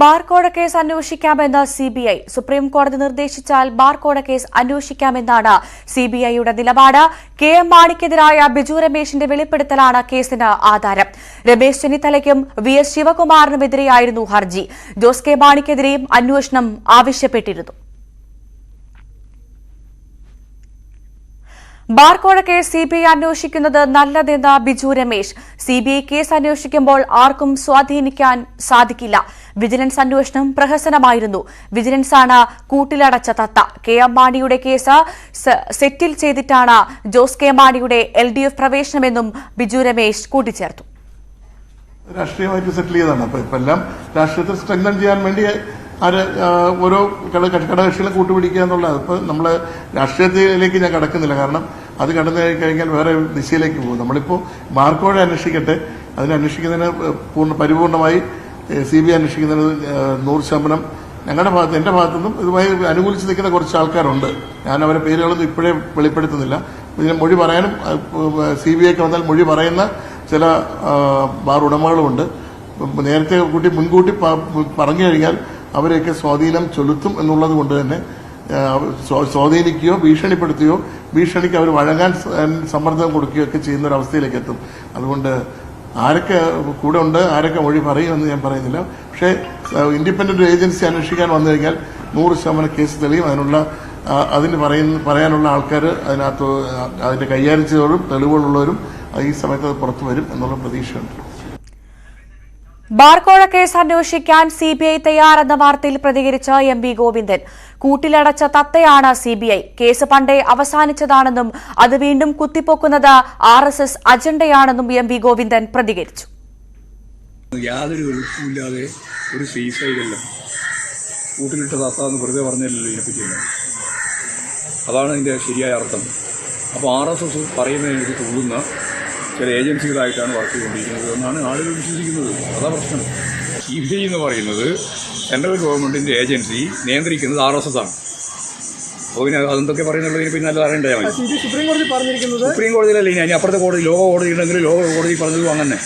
Bar കോഴ case അന്വേഷിക്കാമെന്ന് CBI B I supreme കോടതി നിർദ്ദേശിച്ചാൽ ബാർകോഴ കേസ് അന്വേഷിക്കാമെന്നാണ് സിബിഐയുടെ നിലപാട്. കെ എം മാണിക്കെതിരായ ബിജു രമേശിന്റെ വെളിപ്പെടുത്തലാണ് കേസിന് ആധാരം. രമേശ് ചെന്നിത്തലയ്ക്കും വി എസ് ശിവകുമാറിനുമെതിരെയായിരുന്നു ഹർജി. ജോസ് കെ മാണിക്കെതിരെയും അന്വേഷണം ആവശ്യപ്പെട്ടിരുന്നു. ബാർക്കോഴ കേസ് സി ബി ഐ അന്വേഷിക്കുന്നത് നല്ലതെന്ന Biju Ramesh. C B I case അന്വേഷിക്കുമ്പോൾ ആർക്കും സ്വാധീനിക്കാൻ സാധിക്കില്ല. വിജിലൻസ് അന്വേഷണം പ്രഹസനമായിരുന്നു. വിജിലൻസാണ് കൂട്ടിലടച്ച തത്ത. കെ എം മാണിയുടെ കേസ് സെറ്റിൽ ചെയ്തിട്ടാണ് ജോസ് കെ മാണിയുടെ എൽ ഡി എഫ് പ്രവേശനമെന്നും ബിജു രമേശ് കൂട്ടിച്ചേർത്തു. രാഷ്ട്രീയമായിട്ട് സെറ്റിൽ എല്ലാം ചെയ്യാൻ വേണ്ടി ആര് ഓരോ ഘട- ഘടകകക്ഷികളെ കൂട്ടുപിടിക്കുക എന്നുള്ളത്. ഇപ്പം നമ്മൾ രാഷ്ട്രീയത്തിലേക്ക് ഞാൻ കടക്കുന്നില്ല. കാരണം അത് കടന്നു കഴിഞ്ഞാൽ വേറെ ദിശയിലേക്ക് പോകും. നമ്മളിപ്പോൾ മാർക്കോടെ അന്വേഷിക്കട്ടെ. അതിനെ അന്വേഷിക്കുന്നതിന് പൂർണ പരിപൂർണമായി സി ബി ഐ അന്വേഷിക്കുന്നതിന് നൂറ് ശതമാനം ഞങ്ങളുടെ ഭാഗത്ത് എന്റെ ഭാഗത്തുനിന്നും ഇതുമായി അനുകൂലിച്ച് നിൽക്കുന്ന കുറച്ച് ആൾക്കാരുണ്ട്. ഞാൻ അവരെ പേരുകളൊന്നും ഇപ്പോഴേ വെളിപ്പെടുത്തുന്നില്ല. ഇതിന് മൊഴി പറയാനും സി ബി ഐക്ക് വന്നാൽ മൊഴി പറയുന്ന ചില ബാർ ഉടമകളുമുണ്ട്. നേരത്തെ കൂട്ടി മുൻകൂട്ടി പറഞ്ഞു കഴിഞ്ഞാൽ അവരെയൊക്കെ സ്വാധീനം ചെലുത്തും എന്നുള്ളത് കൊണ്ട് തന്നെ സ്വാധീനിക്കുകയോ ഭീഷണിപ്പെടുത്തുകയോ ഭീഷണിക്ക് അവർ വഴങ്ങാൻ സമ്മർദ്ദം കൊടുക്കുകയോ ഒക്കെ ചെയ്യുന്ന ഒരു അവസ്ഥയിലേക്ക് എത്തും. അതുകൊണ്ട് ആരൊക്കെ കൂടെ ഉണ്ട് ആരൊക്കെ മൊഴി പറയുമെന്ന് ഞാൻ പറയുന്നില്ല. പക്ഷേ ഇൻഡിപെൻഡന്റ് ഏജൻസി അന്വേഷിക്കാൻ വന്നു കഴിഞ്ഞാൽ നൂറ് ശതമാനം കേസ് തെളിയും. അതിനുള്ള അതിന് പറയുന്ന പറയാനുള്ള ആൾക്കാർ അതിനകത്ത് അതിന്റെ കൈകാര്യം ചെയ്തവരും തെളിവുകളുള്ളവരും ഈ സമയത്ത് അത് പുറത്തു വരും എന്നുള്ള പ്രതീക്ഷയുണ്ട്. ബാർക്കോഴ കേസ് അന്വേഷിക്കാൻ സി ബി ഐ തയ്യാറെന്ന വാർത്തയിൽ പ്രതികരിച്ച എം വി ഗോവിന്ദൻ. കൂട്ടിലടച്ച തത്തയാണ് സി ബി ഐ. കേസ് പണ്ടേ അവസാനിച്ചതാണെന്നും അത് വീണ്ടും കുത്തിപ്പൊക്കുന്നത് ആർ എസ് എസ് അജണ്ടയാണെന്നും എം വി ഗോവിന്ദൻ പ്രതികരിച്ചു. യാതൊരു എളുപ്പമില്ലാതെ ഒരു കൂട്ടിലിട്ട എന്ന് വെറുതെ പറഞ്ഞല്ലോ ഇതിനെപ്പറ്റി അതാണ് ഇതിന്റെ ശരിയായ അർത്ഥം. അപ്പോൾ ആർ എസ് എസ് പറയുന്നതിന് തുള്ളുന്ന ചില ഏജൻസികളായിട്ടാണ് വർക്ക് ചെയ്തുകൊണ്ടിരിക്കുന്നത് എന്നാണ് ആളുകൾ വിശ്വസിക്കുന്നത്. അതാ പ്രശ്നം. സി ബി ഐ എന്ന് പറയുന്നത് സെൻട്രൽ ഗവൺമെന്റിന്റെ ഏജൻസി നിയന്ത്രിക്കുന്നത് ആർ എസ് എസ് ആണ്. അപ്പോൾ പിന്നെ അതെന്തൊക്കെ പറയുന്നുള്ളതിനെ പിന്നെ നല്ല അറിയണ്ടേ മതി സുപ്രീം കോടതി പറഞ്ഞിരിക്കുന്നത് സുപ്രീം കോടതിയിലല്ല ഇനി അപ്പുറത്തെ കോടതി ലോക കോടതി ഉണ്ടെങ്കിൽ ലോക കോടതി പറഞ്ഞതും അങ്ങനെ.